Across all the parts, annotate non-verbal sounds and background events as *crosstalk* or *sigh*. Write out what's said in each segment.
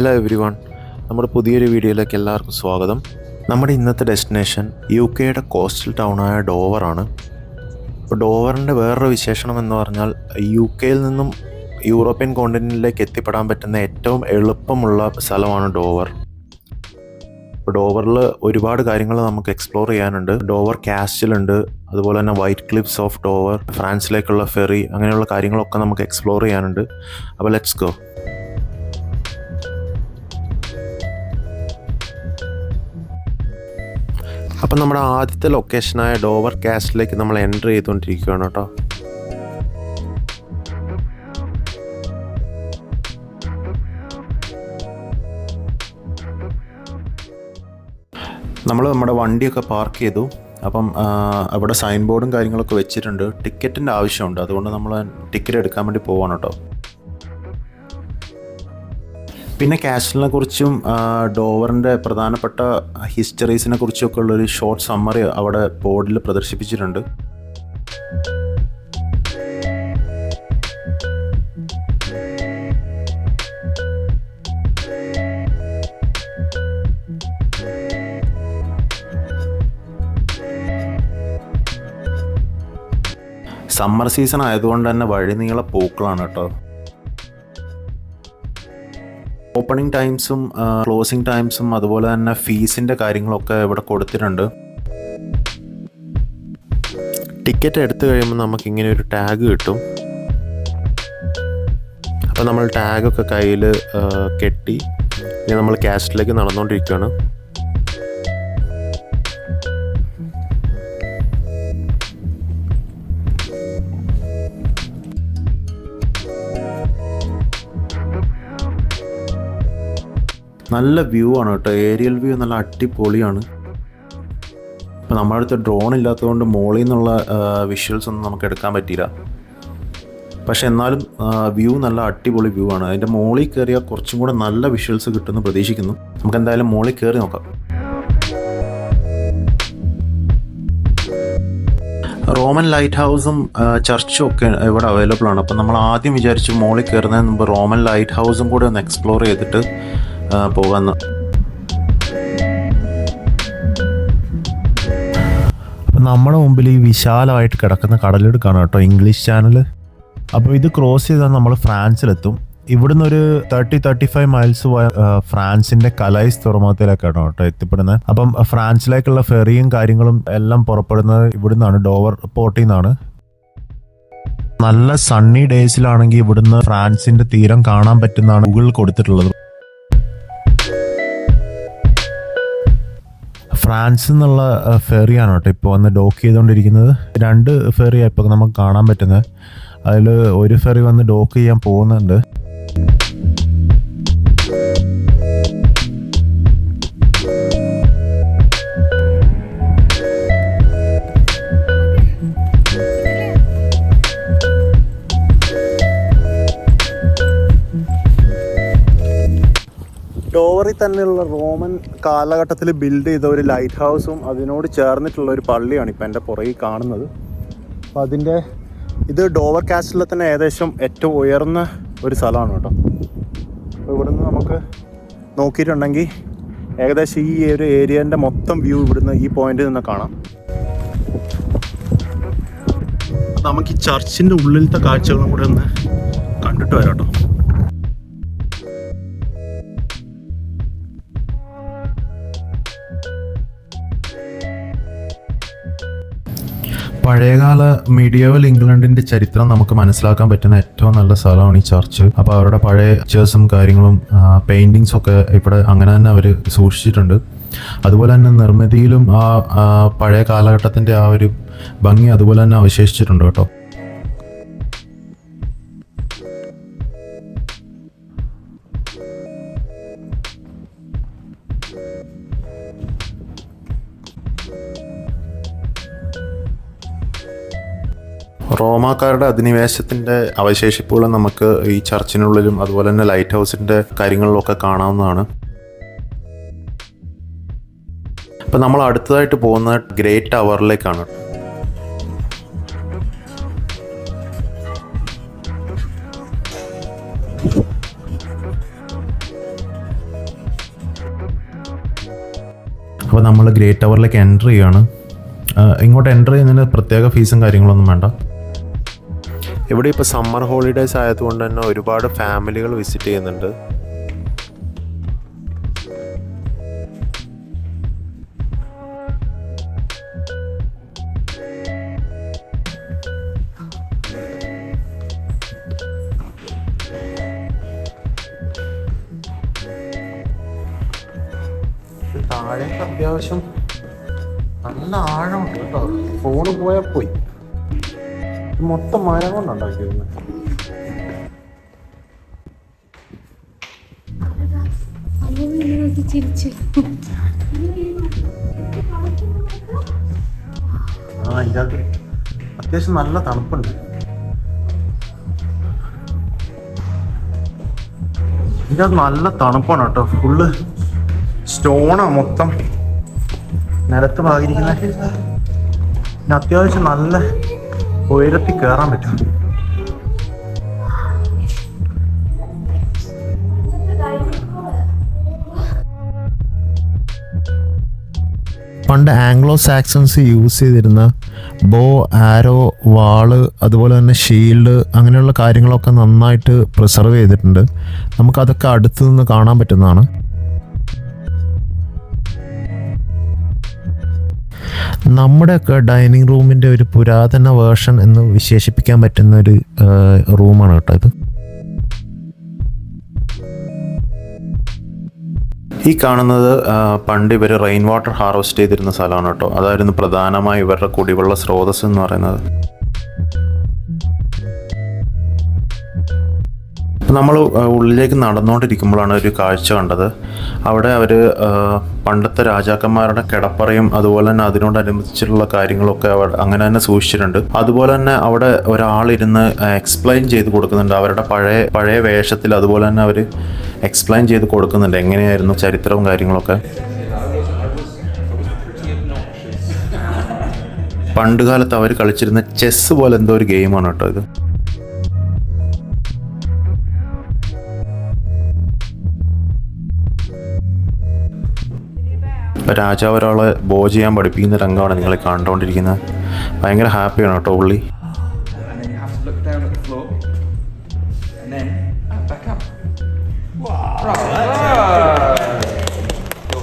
Hello every one നമ്മുടെ പുതിയൊരു വീഡിയോയിലേക്ക് എല്ലാവർക്കും സ്വാഗതം. നമ്മുടെ ഇന്നത്തെ ഡെസ്റ്റിനേഷൻ യു കെയുടെ കോസ്റ്റൽ ടൗണായ ഡോവറാണ് അപ്പോൾ ഡോവറിന്റെ വേറൊരു വിശേഷണം എന്ന് പറഞ്ഞാൽ യു കെയിൽ നിന്നും യൂറോപ്യൻ കോണ്ടിനെന്റിലേക്ക് എത്തിപ്പെടാൻ പറ്റുന്ന ഏറ്റവും എളുപ്പമുള്ള സ്ഥലമാണ് ഡോവർ അപ്പോൾ ഡോവറിൽ ഒരുപാട് കാര്യങ്ങൾ നമുക്ക് എക്സ്പ്ലോർ ചെയ്യാനുണ്ട്. ഡോവർ കാസ്റ്റിലുണ്ട് അതുപോലെ തന്നെ വൈറ്റ് ക്ലിപ്സ് ഓഫ് ഡോവർ ഫ്രാൻസിലേക്കുള്ള ഫെറി അങ്ങനെയുള്ള കാര്യങ്ങളൊക്കെ നമുക്ക് എക്സ്പ്ലോർ ചെയ്യാനുണ്ട്. അപ്പോൾ ലെറ്റ്സ് ഗോ അപ്പം നമ്മുടെ ആദ്യത്തെ ലൊക്കേഷനായ ഡോവർ കാസ്റ്റിലേക്ക് നമ്മൾ എന്റർ ചെയ്തുകൊണ്ടിരിക്കുകയാണ് കേട്ടോ. നമ്മൾ നമ്മുടെ വണ്ടിയൊക്കെ പാർക്ക് ചെയ്തു. അപ്പം അവിടെ സൈൻ ബോർഡും കാര്യങ്ങളൊക്കെ വെച്ചിട്ടുണ്ട്. ടിക്കറ്റിന്റെ ആവശ്യമുണ്ട്. അതുകൊണ്ട് നമ്മൾ ടിക്കറ്റ് എടുക്കാൻ വേണ്ടി പോവാണ് കേട്ടോ. പിന്നെ കാസ്റ്റലിനെ കുറിച്ചും ഡോവറിന്റെ പ്രധാനപ്പെട്ട ഹിസ്റ്ററീസിനെ കുറിച്ചൊക്കെ ഉള്ളൊരു ഷോർട്ട് സമ്മറി അവിടെ ബോർഡിൽ പ്രദർശിപ്പിച്ചിട്ടുണ്ട്. സമ്മർ സീസൺ ആയതുകൊണ്ട് തന്നെ വഴി വഴിനീള പൂക്കളാണ് കേട്ടോ. ഓപ്പണിംഗ് ടൈംസും ക്ലോസിംഗ് ടൈംസും അതുപോലെ തന്നെ ഫീസിന്റെ കാര്യങ്ങളൊക്കെ ഇവിടെ കൊടുത്തിട്ടുണ്ട്. ടിക്കറ്റ് എടുത്തു കഴിയുമ്പോൾ നമുക്ക് ഇങ്ങനെ ഒരു ടാഗ് കിട്ടും. അപ്പോൾ നമ്മൾ ടാഗൊക്കെ കയ്യിൽ കെട്ടി ഇനി നമ്മൾ ക്യാഷിലേക്ക് നടന്നുകൊണ്ടിരിക്കുകയാണ് നല്ല വ്യൂ ആണ് കേട്ടോ. ഏരിയൽ വ്യൂ നല്ല അടിപൊളിയാണ്. ഇപ്പം നമ്മുടെ അടുത്ത് ഡ്രോൺ ഇല്ലാത്തതുകൊണ്ട് മോളിൽ നിന്നുള്ള വിഷ്വൽസ് ഒന്നും നമുക്ക് എടുക്കാൻ പറ്റിയില്ല. പക്ഷെ എന്നാലും വ്യൂ നല്ല അടിപൊളി വ്യൂ ആണ്. അതിന്റെ മോളിൽ കയറിയാൽ കുറച്ചും കൂടെ നല്ല വിഷ്വൽസ് കിട്ടുമെന്ന് പ്രതീക്ഷിക്കുന്നു. നമുക്ക് എന്തായാലും മോളിൽ കയറി നോക്കാം. റോമൻ ലൈറ്റ് ഹൗസും ചർച്ചും ഒക്കെ ഇവിടെ അവൈലബിൾ ആണ്. അപ്പം നമ്മൾ ആദ്യം വിചാരിച്ചു മോളിൽ കയറുന്നതിന് മുമ്പ് റോമൻ ലൈറ്റ് ഹൗസും കൂടെ ഒന്ന് എക്സ്പ്ലോർ ചെയ്തിട്ട് പോകാമെന്ന് നമ്മുടെ മുമ്പിൽ ഈ വിശാലമായിട്ട് കിടക്കുന്ന കടലെടുക്കാണ് കേട്ടോ ഇംഗ്ലീഷ് ചാനൽ അപ്പോൾ ഇത് ക്രോസ് ചെയ്താൽ നമ്മൾ ഫ്രാൻസിലെത്തും. ഇവിടുന്ന് ഒരു തേർട്ടി തേർട്ടി ഫൈവ് മൈൽസ് പോയ ഫ്രാൻസിന്റെ കലൈസ് തുറമുഖത്തിലേക്കാണ് കേട്ടോ എത്തിപ്പെടുന്നത്. അപ്പം ഫ്രാൻസിലേക്കുള്ള ഫെറിയും കാര്യങ്ങളും എല്ലാം പുറപ്പെടുന്നത് ഇവിടുന്നാണ് ഡോവർ പോർട്ടിൽ നിന്നാണ് നല്ല സണ്ണി ഡേയ്സിലാണെങ്കിൽ ഇവിടുന്ന് ഫ്രാൻസിന്റെ തീരം കാണാൻ പറ്റുന്നതാണ് ഗൂഗിൾ കൊടുത്തിട്ടുള്ളത്. ഫ്രാൻസിൽ നിന്നുള്ള ഫെറിയാണ് കേട്ടോ ഇപ്പോൾ വന്ന് ഡോക്ക് ചെയ്തുകൊണ്ടിരിക്കുന്നത് രണ്ട് ഫെറിയാണ് ഇപ്പോൾ നമുക്ക് കാണാൻ പറ്റുന്നത്. അതിൽ ഒരു ഫെറി വന്ന് ഡോക്ക് ചെയ്യാൻ പോകുന്നുണ്ട്. ഡോവറിൽ തന്നെയുള്ള റോമൻ കാലഘട്ടത്തിൽ ബിൽഡ് ചെയ്ത ഒരു ലൈറ്റ് ഹൗസും അതിനോട് ചേർന്നിട്ടുള്ള ഒരു പള്ളിയാണ് ഇപ്പം എന്റെ പുറകിൽ കാണുന്നത്. അപ്പോൾ അതിന്റെ ഇത് ഡോവർ കാസ്റ്റിലെ തന്നെ ഏകദേശം ഏറ്റവും ഉയർന്ന ഒരു സ്ഥലമാണ് കേട്ടോ. അപ്പോൾ ഇവിടുന്ന് നമുക്ക് നോക്കിയിട്ടുണ്ടെങ്കിൽ ഏകദേശം ഈ ഒരു ഏരിയന്റെ മൊത്തം വ്യൂ ഇവിടുന്ന് ഈ പോയിന്റിൽ നിന്ന് കാണാം. നമുക്ക് ഈ ചർച്ചിന്റെ ഉള്ളിലത്തെ കാഴ്ചകളും കൂടെ ഒന്ന് കണ്ടിട്ട് വരാം കേട്ടോ. പഴയകാല മീഡിയവൽ ഇംഗ്ലണ്ടിന്റെ ചരിത്രം നമുക്ക് മനസ്സിലാക്കാൻ പറ്റുന്ന ഏറ്റവും നല്ല സ്ഥലമാണ് ഈ ചർച്ച് അപ്പോൾ അവരുടെ പഴയ പിക്ചേഴ്സും കാര്യങ്ങളും പെയിന്റിങ്സ് ഒക്കെ ഇവിടെ അങ്ങനെ തന്നെ അവർ സൂക്ഷിച്ചിട്ടുണ്ട്. അതുപോലെ തന്നെ നിർമ്മിതിയിലും ആ പഴയ കാലഘട്ടത്തിന്റെ ആ ഒരു ഭംഗി അതുപോലെ തന്നെ അവശേഷിച്ചിട്ടുണ്ട് കേട്ടോ. റോമാക്കാരുടെ അധിനിവേശത്തിന്റെ അവശേഷിപ്പുകൾ നമുക്ക് ഈ ചർച്ചിനുള്ളിലും അതുപോലെ തന്നെ ലൈറ്റ് ഹൗസിന്റെ കാര്യങ്ങളിലൊക്കെ കാണാവുന്നതാണ്. അപ്പം നമ്മൾ അടുത്തതായിട്ട് പോകുന്ന ഗ്രേറ്റ് ടവറിലേക്കാണ്. അപ്പോൾ നമ്മൾ ഗ്രേറ്റ് ടവറിലേക്ക് എന്റർ ചെയ്യുകയാണ് ഇങ്ങോട്ട് എന്റർ ചെയ്യുന്നതിന് പ്രത്യേക ഫീസും കാര്യങ്ങളൊന്നും വേണ്ട. ഇവിടെ ഇപ്പോൾ സമ്മർ ഹോളിഡേയ്സ് ആയതുകൊണ്ട് തന്നെ ഒരുപാട് ഫാമിലികൾ വിസിറ്റ് ചെയ്യുന്നുണ്ട്. താഴേക്ക് അത്യാവശ്യം നല്ല ആഴമുണ്ട് കേട്ടോ. ഫോണ് പോയാൽ പോയി. മൊത്തം മരം കൊണ്ടുണ്ടാക്കിയിരുന്നു ആ ഇതാക്ക് അത്യാവശ്യം നല്ല തണുപ്പുണ്ട്. ഇതിനകത്ത് നല്ല തണുപ്പാണ് കേട്ടോ. ഫുള്ള് സ്റ്റോണാ മൊത്തം. നിലത്ത് പാകിരിക്കുന്ന അത്യാവശ്യം നല്ല ഉയരത്തിൽ കയറാൻ പറ്റും പണ്ട് ആംഗ്ലോ സാക്സൺസ് യൂസ് ചെയ്തിരുന്ന ബോ ആരോ വാൾ അതുപോലെ തന്നെ ഷീൽഡ് അങ്ങനെയുള്ള കാര്യങ്ങളൊക്കെ നന്നായിട്ട് പ്രിസർവ് ചെയ്തിട്ടുണ്ട്. നമുക്കതൊക്കെ അടുത്തു നിന്ന് കാണാൻ പറ്റുന്നതാണ്. നമ്മുടെയൊക്കെ ഡൈനിങ് റൂമിന്റെ ഒരു പുരാതന വേർഷൻ എന്ന് വിശേഷിപ്പിക്കാൻ പറ്റുന്ന ഒരു റൂമാണ് കേട്ടോ ഇത്. ഈ കാണുന്നത് പണ്ട് ഇവർ റെയിൻ വാട്ടർ ഹാർവെസ്റ്റ് ചെയ്തിരുന്ന സ്ഥലമാണ് കേട്ടോ. അതായിരുന്നു പ്രധാനമായി ഇവരുടെ കുടിവെള്ള സ്രോതസ് എന്ന് പറയുന്നത്. നമ്മൾ ഉള്ളിലേക്ക് നടന്നുകൊണ്ടിരിക്കുമ്പോഴാണ് ഒരു കാഴ്ച കണ്ടത്. അവിടെ അവർ പണ്ടത്തെ രാജാക്കന്മാരുടെ കിടപ്പറയും അതുപോലെ തന്നെ അതിനോടനുബന്ധിച്ചിട്ടുള്ള കാര്യങ്ങളൊക്കെ അവർ അങ്ങനെ തന്നെ സൂക്ഷിച്ചിട്ടുണ്ട്. അതുപോലെ തന്നെ അവിടെ ഒരാളിരുന്ന് എക്സ്പ്ലെയിൻ ചെയ്ത് കൊടുക്കുന്നുണ്ട്. അവരുടെ പഴയ പഴയ വേഷത്തിൽ അതുപോലെ തന്നെ അവർ എക്സ്പ്ലെയിൻ ചെയ്ത് കൊടുക്കുന്നുണ്ട്. എങ്ങനെയായിരുന്നു ചരിത്രവും കാര്യങ്ങളൊക്കെ? പണ്ടുകാലത്ത് അവർ കളിച്ചിരുന്ന ചെസ്സ് പോലെ എന്തോ ഒരു ഗെയിമാണ് കേട്ടോ ഇത്. ഇപ്പം രാജാവ് ഒരാളെ ബോ ചെയ്യാൻ പഠിപ്പിക്കുന്ന രംഗമാണ് നിങ്ങളെ കണ്ടുകൊണ്ടിരിക്കുന്നത് ഭയങ്കര ഹാപ്പിയാണ് കേട്ടോ പുള്ളി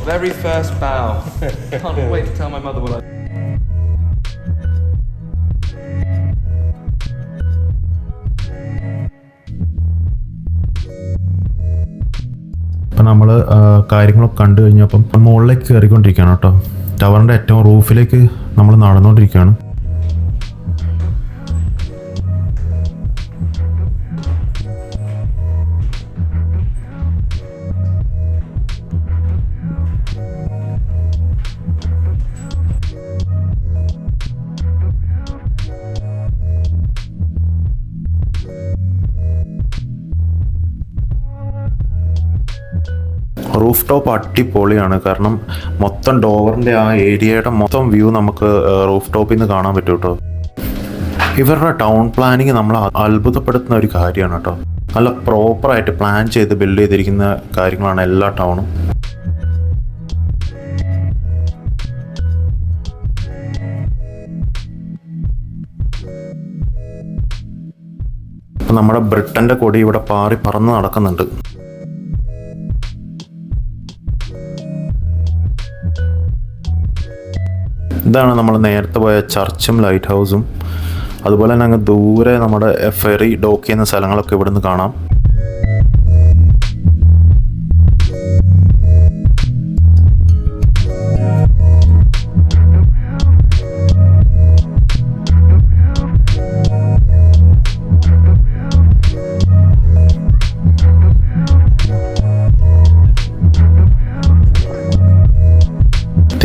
Very first bow. *laughs* Can't wait to tell my mother what I. നമ്മൾ കാര്യങ്ങളൊക്കെ കണ്ടു കഴിഞ്ഞപ്പം മുകളിലേക്ക് കയറിക്കൊണ്ടിരിക്കുകയാണ് കേട്ടോ. ടവറിന്റെ ഏറ്റവും റൂഫിലേക്ക് നമ്മൾ നടന്നുകൊണ്ടിരിക്കുകയാണ്. ടോപ്പ് അടിപൊളിയാണ്. കാരണം മൊത്തം ഡോവറിന്റെ ആ ഏരിയയുടെ മൊത്തം വ്യൂ നമുക്ക് റൂഫ് ടോപ്പിൽ നിന്ന് കാണാൻ പറ്റും കേട്ടോ ഇവരുടെ ടൗൺ പ്ലാനിങ് നമ്മൾ അത്ഭുതപ്പെടുത്തുന്ന ഒരു കാര്യമാണ് കേട്ടോ നല്ല പ്രോപ്പറായിട്ട് പ്ലാൻ ചെയ്ത് ബിൽഡ് ചെയ്തിരിക്കുന്ന കാര്യങ്ങളാണ് എല്ലാ ടൗണും നമ്മുടെ ബ്രിട്ടന്റെ കൊടി ഇവിടെ പാറി പറന്ന് നടക്കുന്നുണ്ട്. ഇതാണ് നമ്മൾ നേരത്തെ പോയ ചർച്ചും ലൈറ്റ് ഹൗസും അതുപോലെ തന്നെ അങ്ങ് ദൂരെ നമ്മുടെ ഫെറി ഡോക്ക് ചെയ്യുന്ന സ്ഥലങ്ങളൊക്കെ ഇവിടുന്ന് കാണാം.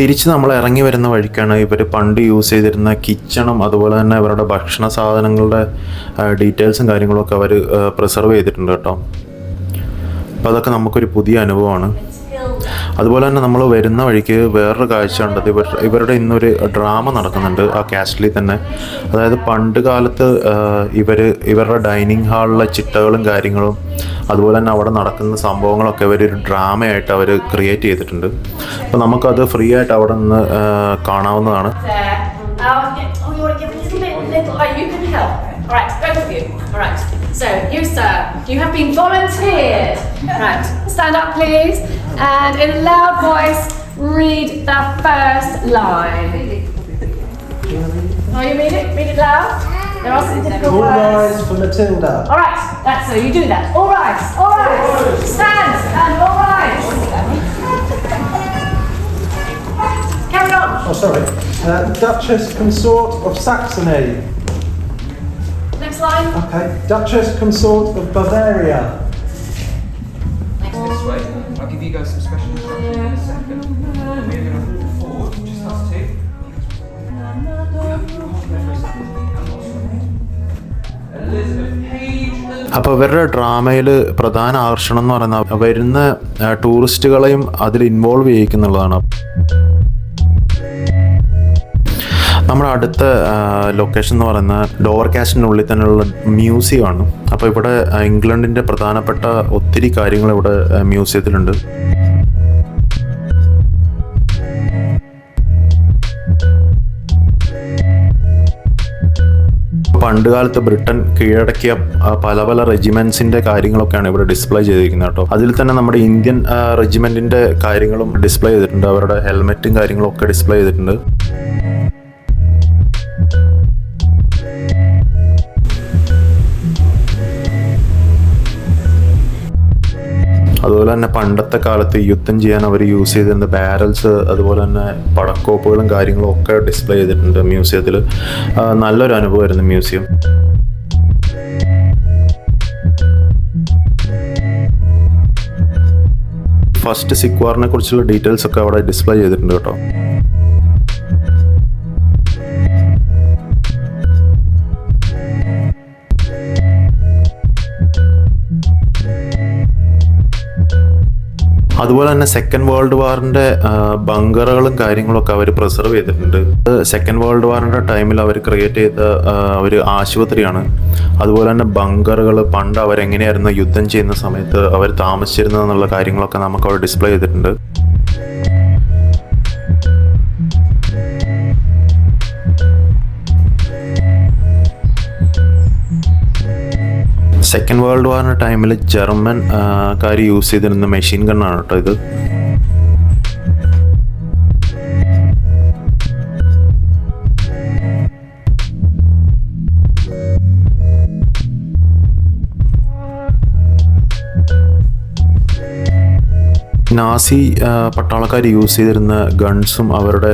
തിരിച്ച് നമ്മൾ ഇറങ്ങി വരുന്ന വഴിക്കാണ് ഇവർ പണ്ട് യൂസ് ചെയ്തിരുന്ന കിച്ചണും അതുപോലെ തന്നെ ഇവരുടെ ഭക്ഷണ സാധനങ്ങളുടെ ഡീറ്റെയിൽസും കാര്യങ്ങളൊക്കെ അവർ പ്രിസർവ് ചെയ്തിട്ടുണ്ട് കേട്ടോ. അപ്പോൾ അതൊക്കെ നമുക്കൊരു പുതിയ അനുഭവമാണ്. അതുപോലെ തന്നെ നമ്മൾ വരുന്ന വഴിക്ക് വേറൊരു കാഴ്ച ഉണ്ടത് ഇവർ ഇവരുടെ ഇന്നൊരു ഡ്രാമ നടക്കുന്നുണ്ട് ആ കാസ്റ്റിലിൽ തന്നെ അതായത് പണ്ട് കാലത്ത് ഇവർ ഇവരുടെ ഡൈനിങ് ഹാളിലെ ചിട്ടകളും കാര്യങ്ങളും അതുപോലെ തന്നെ അവിടെ നടക്കുന്ന സംഭവങ്ങളൊക്കെ ഇവർ ഒരു ഡ്രാമയായിട്ട് അവർ ക്രിയേറ്റ് ചെയ്തിട്ടുണ്ട് അപ്പോൾ നമുക്കത് ഫ്രീ ആയിട്ട് അവിടെ നിന്ന് കാണാവുന്നതാണ് right, both of you. All right. So, you, sir, you have been volunteered. Right. Stand up, please, and in a loud voice, read the first line. Oh, you read it. Read it loud. There are some difficult All words. rise for Matilda. All right. That's so. You do that. All right. All right. Stand. Stand. All right. Carry on. Oh, sorry. Uh, Duchess Consort of Saxony. Next line. Okay. Duchess Consort of Bavaria. This way. I'll give you guys some special instructions in a second. We're going to walk forward, just us two. അപ്പോൾ ഇവരുടെ ഡ്രാമയിൽ പ്രധാന ആകർഷണം എന്ന് പറയുന്നത് വരുന്ന ടൂറിസ്റ്റുകളെയും അതിൽ involve ചെയ്യിക്കുന്നുള്ളതാണ് നമ്മുടെ അടുത്ത ലൊക്കേഷൻ എന്ന് പറയുന്നത് ഡോവർ കാസ്റ്റിനുള്ളിൽ തന്നെയുള്ള മ്യൂസിയമാണ് അപ്പോൾ ഇവിടെ ഇംഗ്ലണ്ടിന്റെ പ്രധാനപ്പെട്ട ഒത്തിരി കാര്യങ്ങൾ ഇവിടെ മ്യൂസിയത്തിലുണ്ട് പണ്ട് കാലത്ത് ബ്രിട്ടൻ കീഴടക്കിയ പല പല റെജിമെന്റ്സിന്റെ കാര്യങ്ങളൊക്കെയാണ് ഇവിടെ ഡിസ്പ്ലേ ചെയ്തിരിക്കുന്നത് കേട്ടോ. അതിൽ തന്നെ നമ്മുടെ ഇന്ത്യൻ റെജിമെന്റിന്റെ കാര്യങ്ങളും ഡിസ്പ്ലേ ചെയ്തിട്ടുണ്ട്. അവരുടെ ഹെൽമെറ്റും കാര്യങ്ങളും ഒക്കെ ഡിസ്പ്ലേ ചെയ്തിട്ടുണ്ട്. അതുപോലെ തന്നെ പണ്ടത്തെ കാലത്ത് യുദ്ധം ചെയ്യാൻ അവർ യൂസ് ചെയ്തിരുന്ന ബാരൽസ് അതുപോലെ തന്നെ പടക്കോപ്പുകളും കാര്യങ്ങളും ഒക്കെ ഡിസ്പ്ലേ ചെയ്തിട്ടുണ്ട് മ്യൂസിയത്തിൽ നല്ലൊരു അനുഭവമായിരുന്നു മ്യൂസിയം ഫസ്റ്റ് സിക്വാറിനെ കുറിച്ചുള്ള ഡീറ്റെയിൽസ് ഒക്കെ അവിടെ ഡിസ്പ്ലേ ചെയ്തിട്ടുണ്ട് കേട്ടോ. അതുപോലെ തന്നെ സെക്കൻഡ് വേൾഡ് വാറിന്റെ ബങ്കറുകളും കാര്യങ്ങളൊക്കെ അവർ പ്രിസർവ് ചെയ്തിട്ടുണ്ട്. സെക്കൻഡ് വേൾഡ് വാറിന്റെ ടൈമിൽ അവർ ക്രിയേറ്റ് ചെയ്ത ഒരു ആശുപത്രിയാണ്. അതുപോലെ തന്നെ ബങ്കറുകൾ പണ്ട് അവരെങ്ങനെയായിരുന്നു യുദ്ധം ചെയ്യുന്ന സമയത്ത് അവർ താമസിച്ചിരുന്നതെന്നുള്ള കാര്യങ്ങളൊക്കെ നമുക്ക് അവർ ഡിസ്പ്ലേ ചെയ്തിട്ടുണ്ട്. സെക്കൻഡ് വേൾഡ് വാറിന്റെ ടൈമിൽ ജർമ്മൻ കാർ യൂസ് ചെയ്തിരുന്ന മെഷീൻ ഗണ്ണാണ് കേട്ടോ ഇത്. നാസി പട്ടാളക്കാർ യൂസ് ചെയ്തിരുന്ന ഗൺസും അവരുടെ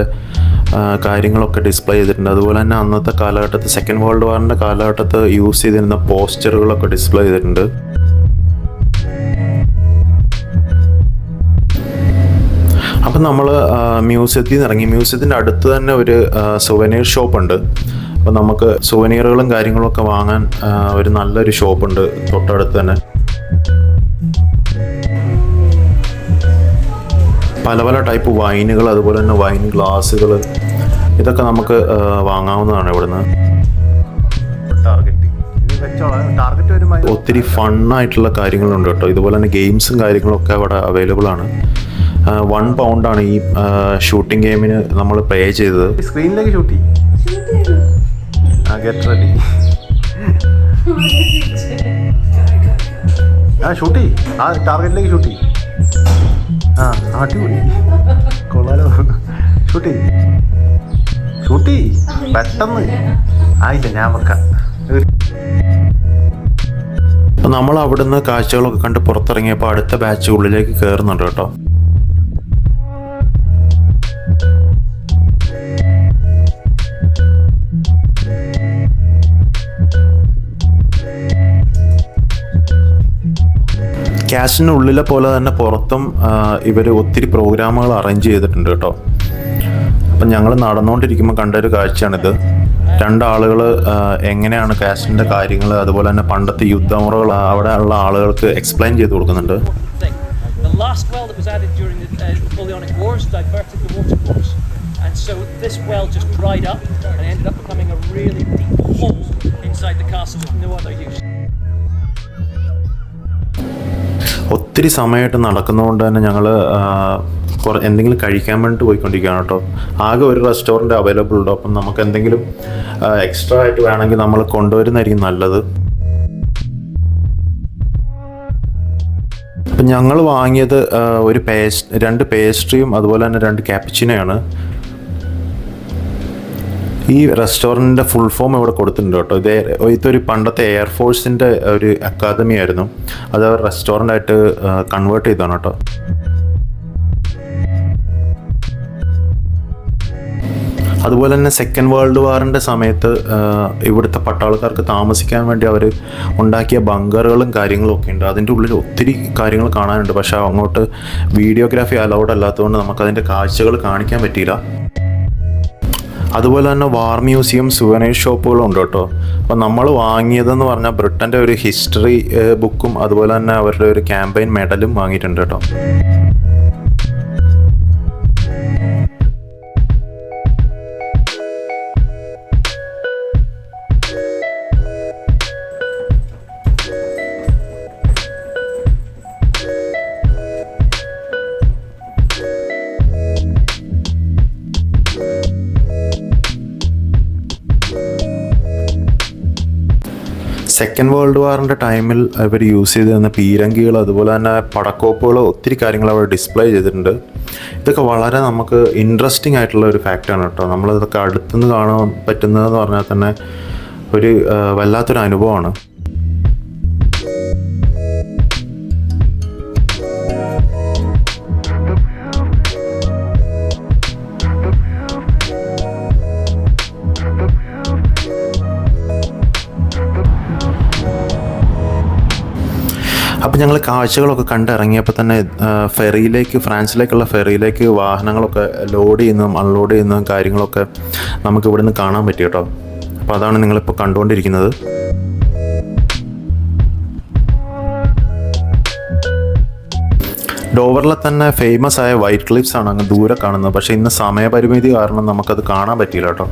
കാര്യങ്ങളൊക്കെ ഡിസ്പ്ലേ ചെയ്തിട്ടുണ്ട്. അതുപോലെ തന്നെ അന്നത്തെ കാലഘട്ടത്ത് സെക്കൻഡ് വേൾഡ് വാറിന്റെ കാലഘട്ടത്ത് യൂസ് ചെയ്തിരുന്ന പോസ്റ്ററുകളൊക്കെ ഡിസ്പ്ലേ ചെയ്തിട്ടുണ്ട്. അപ്പം നമ്മൾ മ്യൂസിയത്തിൽ നിന്ന് ഇറങ്ങി. മ്യൂസിയത്തിന്റെ അടുത്ത് തന്നെ ഒരു സുവനീർ ഷോപ്പുണ്ട് അപ്പം നമുക്ക് സുവനീറുകളും കാര്യങ്ങളൊക്കെ വാങ്ങാൻ ഒരു നല്ലൊരു ഷോപ്പുണ്ട് തൊട്ടടുത്ത് തന്നെ. പല പല ടൈപ്പ് വൈനുകൾ അതുപോലെ തന്നെ വൈൻ ഗ്ലാസ്സുകൾ ഇതൊക്കെ നമുക്ക് വാങ്ങാവുന്നതാണ് ഇവിടുന്ന്. ഒത്തിരി ഫണ്ണായിട്ടുള്ള കാര്യങ്ങളുണ്ട് കേട്ടോ. ഇതുപോലെ തന്നെ ഗെയിംസും കാര്യങ്ങളൊക്കെ അവിടെ അവൈലബിൾ ആണ്. വൺ പൗണ്ടാണ് ഈ ഷൂട്ടിംഗ് ഗെയിമിന് നമ്മൾ പേ ചെയ്തത്. സ്ക്രീനിലേക്ക് ഷൂട്ട് ചെയ്യും. ഗെറ്റ് റെഡി ആ ഷൂട്ട് *laughs* ആ ടാർഗറ്റിലേക്ക് ഷൂട്ടി ആ അടിപൊളി. കൊള്ളാലോ. ഷൂട്ട് ഷൂട്ടി പെട്ടെന്ന്. ആയില്ല ഞാൻ വെക്കാം. നമ്മൾ അവിടുന്ന് കാഴ്ചകളൊക്കെ കണ്ട് പുറത്തിറങ്ങിയപ്പോൾ അടുത്ത ബാച്ച് ഉള്ളിലേക്ക് കയറുന്നുണ്ട് കേട്ടോ. ക്യാഷിനുള്ളിലെ പോലെ തന്നെ പുറത്തും ഇവർ ഒത്തിരി പ്രോഗ്രാമുകൾ അറേഞ്ച് ചെയ്തിട്ടുണ്ട് കേട്ടോ. അപ്പം ഞങ്ങൾ നടന്നുകൊണ്ടിരിക്കുമ്പോൾ കണ്ടൊരു കാഴ്ചയാണിത്. രണ്ടാളുകൾ എങ്ങനെയാണ് കാശിന്റെ കാര്യങ്ങൾ അതുപോലെ തന്നെ പണ്ടത്തെ യുദ്ധമുറകൾ അവിടെ ഉള്ള ആളുകൾക്ക് എക്സ്പ്ലെയിൻ ചെയ്ത് കൊടുക്കുന്നുണ്ട്. Inside the castle no other use. ഒത്തിരി സമയമായിട്ട് നടക്കുന്നതുകൊണ്ട് തന്നെ ഞങ്ങൾ കുറേ എന്തെങ്കിലും കഴിക്കാൻ വേണ്ടിയിട്ട് പോയിക്കൊണ്ടിരിക്കുകയാണ് കേട്ടോ. ആകെ ഒരു റെസ്റ്റോറന്റ് അവൈലബിൾ ഉണ്ടോ അപ്പം നമുക്ക് എന്തെങ്കിലും എക്സ്ട്രാ ആയിട്ട് വേണമെങ്കിൽ നമ്മൾ കൊണ്ടുവരുന്നതായിരിക്കും നല്ലത്. അപ്പം ഞങ്ങൾ വാങ്ങിയത് ഒരു പേസ്റ്റ് രണ്ട് പേസ്ട്രിയും അതുപോലെ തന്നെ രണ്ട് ക്യാപ്പിച്ചിനോയാണ്. ഈ റെസ്റ്റോറന്റിന്റെ ഫുൾ ഫോം ഇവിടെ കൊടുത്തിട്ടുണ്ട് കേട്ടോ. ഇത് ഇതൊരു പണ്ടത്തെ എയർഫോഴ്സിന്റെ ഒരു അക്കാദമി ആയിരുന്നു. അത് അവർ റെസ്റ്റോറന്റ് ആയിട്ട് കൺവേർട്ട് ചെയ്താണ് കേട്ടോ. അതുപോലെ തന്നെ സെക്കൻഡ് വേൾഡ് വാറിന്റെ സമയത്ത് ഇവിടുത്തെ പട്ടാളക്കാർക്ക് താമസിക്കാൻ വേണ്ടി അവർ ഉണ്ടാക്കിയ ബങ്കറുകളും കാര്യങ്ങളും ഒക്കെ ഉണ്ട്. അതിന്റെ ഉള്ളിൽ ഒത്തിരി കാര്യങ്ങൾ കാണാനുണ്ട്. പക്ഷേ അങ്ങോട്ട് വീഡിയോഗ്രാഫി അലൗഡ് അല്ലാത്തതുകൊണ്ട് നമുക്കതിന്റെ കാഴ്ചകൾ കാണിക്കാൻ പറ്റിയില്ല. അതുപോലെ തന്നെ വാർ മ്യൂസിയം സുവനൈർ ഷോപ്പുകളും ഉണ്ട് കേട്ടോ. അപ്പം നമ്മൾ വാങ്ങിയതെന്ന് പറഞ്ഞാൽ ബ്രിട്ടന്റെ ഒരു ഹിസ്റ്ററി ബുക്കും അതുപോലെ തന്നെ അവരുടെ ഒരു ക്യാമ്പയിൻ മെഡലും വാങ്ങിയിട്ടുണ്ട് കേട്ടോ. സെക്കൻഡ് വേൾഡ് വാറിന്റെ ടൈമിൽ ഇവർ യൂസ് ചെയ്തിരുന്ന പീരങ്കികൾ അതുപോലെ തന്നെ പടക്കോപ്പുകൾ ഒത്തിരി കാര്യങ്ങൾ അവർ ഡിസ്പ്ലേ ചെയ്തിട്ടുണ്ട്. ഇതൊക്കെ വളരെ നമുക്ക് ഇൻട്രസ്റ്റിംഗ് ആയിട്ടുള്ള ഒരു ഫാക്റ്റാണ് കേട്ടോ. നമ്മളിതൊക്കെ അടുത്തുനിന്ന് കാണാൻ പറ്റുന്നതെന്ന് പറഞ്ഞാൽ തന്നെ ഒരു വല്ലാത്തൊരു അനുഭവമാണ്. അപ്പോൾ ഞങ്ങൾ കാഴ്ചകളൊക്കെ കണ്ടിറങ്ങിയപ്പോൾ തന്നെ ഫെറിയിലേക്ക് ഫ്രാൻസിലേക്കുള്ള ഫെറിയിലേക്ക് വാഹനങ്ങളൊക്കെ ലോഡ് ചെയ്യുന്നതും അൺലോഡ് ചെയ്യുന്നതും കാര്യങ്ങളൊക്കെ നമുക്ക് ഇവിടെ നിന്ന് കാണാൻ പറ്റി കേട്ടോ. അപ്പോൾ അതാണ് നിങ്ങളിപ്പോൾ കണ്ടുകൊണ്ടിരിക്കുന്നത്. ഡോവറിലെ തന്നെ ഫേമസ് ആയ വൈറ്റ് ക്ലിപ്സ് ആണ് അങ്ങ് ദൂരെ കാണുന്നത്. പക്ഷേ ഇന്ന് സമയപരിമിതി കാരണം നമുക്കത് കാണാൻ പറ്റിയില്ല കേട്ടോ.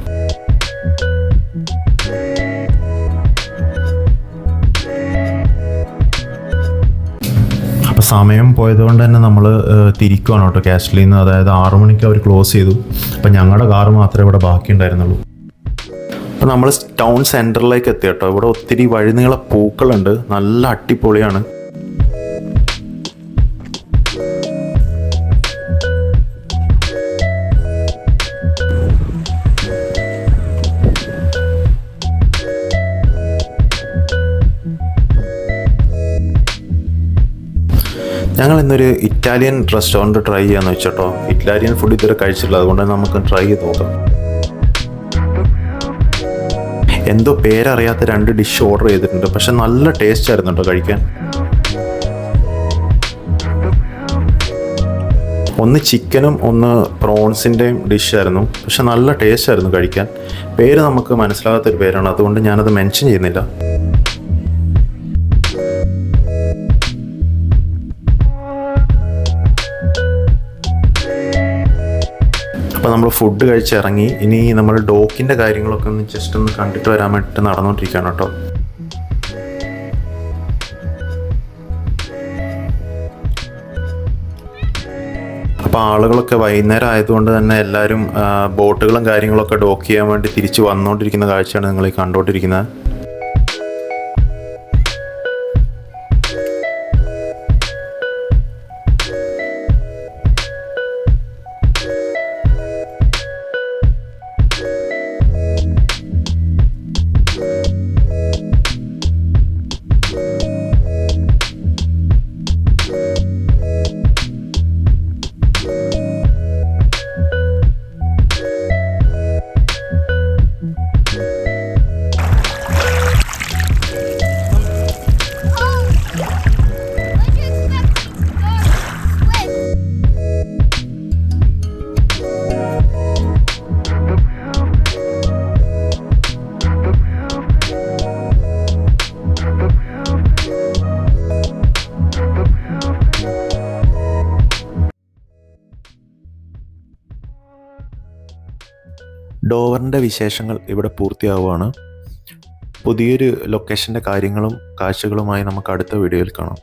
സമയം പോയതുകൊണ്ട് തന്നെ നമ്മൾ തിരിക്കുവാണ് കേട്ടോ കാസ്റ്റിൽ നിന്ന് അതായത് ആറു മണിക്ക് അവർ ക്ലോസ് ചെയ്തു. അപ്പം ഞങ്ങളുടെ കാറ് മാത്രമേ ഇവിടെ ബാക്കി ഉണ്ടായിരുന്നുള്ളൂ അപ്പം നമ്മൾ ടൗൺ സെന്ററിലേക്ക് എത്തി കേട്ടോ. ഇവിടെ ഒത്തിരി വഴിനീള പൂക്കളുണ്ട്. നല്ല അടിപൊളിയാണ്. ഞങ്ങൾ ഇന്നൊരു ഇറ്റാലിയൻ റെസ്റ്റോറന്റ് ട്രൈ ചെയ്യാന്ന് വെച്ചോട്ടോ. ഇറ്റാലിയൻ ഫുഡ് ഇതുവരെ കഴിച്ചിട്ടില്ല. അതുകൊണ്ട് നമുക്ക് ട്രൈ ചെയ്ത് നോക്കാം. എന്തോ പേരറിയാത്ത രണ്ട് ഡിഷ് ഓർഡർ ചെയ്തിട്ടുണ്ട്. പക്ഷെ നല്ല ടേസ്റ്റ് ആയിരുന്നു കേട്ടോ കഴിക്കാൻ. ഒന്ന് ചിക്കനും ഒന്ന് പ്രോൺസിന്റെയും ഡിഷായിരുന്നു പക്ഷെ നല്ല ടേസ്റ്റ് ആയിരുന്നു കഴിക്കാൻ. പേര് നമുക്ക് മനസ്സിലാകാത്തൊരു പേരാണ്. അതുകൊണ്ട് ഞാനത് മെൻഷൻ ചെയ്യുന്നില്ല. അപ്പോൾ നമ്മൾ ഫുഡ് കഴിച്ചിറങ്ങി ഇനി നമ്മൾ ഡോക്കിന്റെ കാര്യങ്ങളൊക്കെ ഒന്ന് ജസ്റ്റ് ഒന്ന് കണ്ടിട്ട് വരാൻ വേണ്ടിയിട്ട് നടന്നുകൊണ്ടിരിക്കുകയാണ് കേട്ടോ. അപ്പോൾ ആളുകളൊക്കെ വൈകുന്നേരം ആയതുകൊണ്ട് തന്നെ എല്ലാവരും ബോട്ടുകളും കാര്യങ്ങളൊക്കെ ഡോക്ക് ചെയ്യാൻ വേണ്ടി തിരിച്ച് വന്നുകൊണ്ടിരിക്കുന്ന കാഴ്ചയാണ് നിങ്ങൾ കണ്ടുകൊണ്ടിരിക്കുന്നത് ഡോവറിന്റെ വിശേഷങ്ങൾ ഇവിടെ പൂർത്തിയാവുകയാണ് പുതിയൊരു ലൊക്കേഷന്റെ കാര്യങ്ങളും കാഴ്ചകളുമായി നമുക്ക് അടുത്ത വീഡിയോയിൽ കാണാം.